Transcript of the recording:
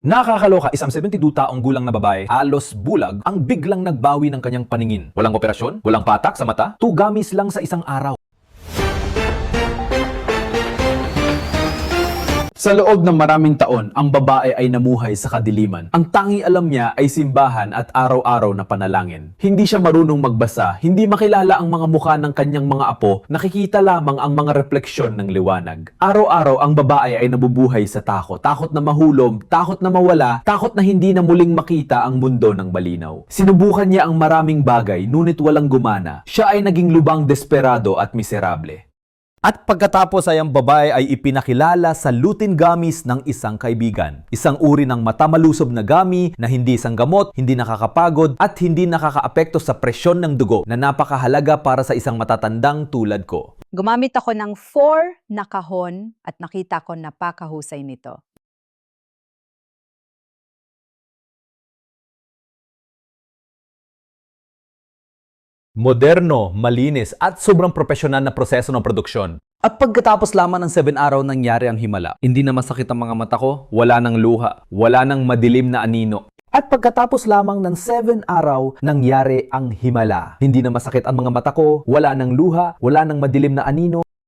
Nakakaloka, isang 72 taong gulang na babae, halos bulag, ang biglang nagbawi ng kanyang paningin. Walang operasyon, walang patak sa mata, tugamis lang sa isang araw. Sa loob ng maraming taon, ang babae ay namuhay sa kadiliman. Ang tangi alam niya ay simbahan at araw-araw na panalangin. Hindi siya marunong magbasa, hindi makilala ang mga mukha ng kanyang mga apo, nakikita lamang ang mga refleksyon ng liwanag. Araw-araw ang babae ay nabubuhay sa takot. Takot na mahulog, takot na mawala, takot na hindi na muling makita ang mundo ng malinaw. Sinubukan niya ang maraming bagay, ngunit walang gumana. Siya ay naging lubang desperado at miserable. At pagkatapos ay ang babae ay ipinakilala sa lutin gamis ng isang kaibigan. Isang uri ng matamalusob na gami na hindi isang gamot, hindi nakakapagod at hindi nakakaapekto sa presyon ng dugo na napakahalaga para sa isang matatandang tulad ko. Gumamit ako ng four na kahon at nakita ko napakahusay nito. Moderno, malinis at sobrang profesional na proseso ng produksyon. At pagkatapos lamang ng 7 araw nangyari ang himala. Hindi na masakit ang mga mata ko, wala nang luha, wala nang madilim na anino. At pagkatapos lamang ng 7 araw, nangyari ang himala. Hindi na masakit ang mga mata ko, wala nang luha, wala nang madilim na anino,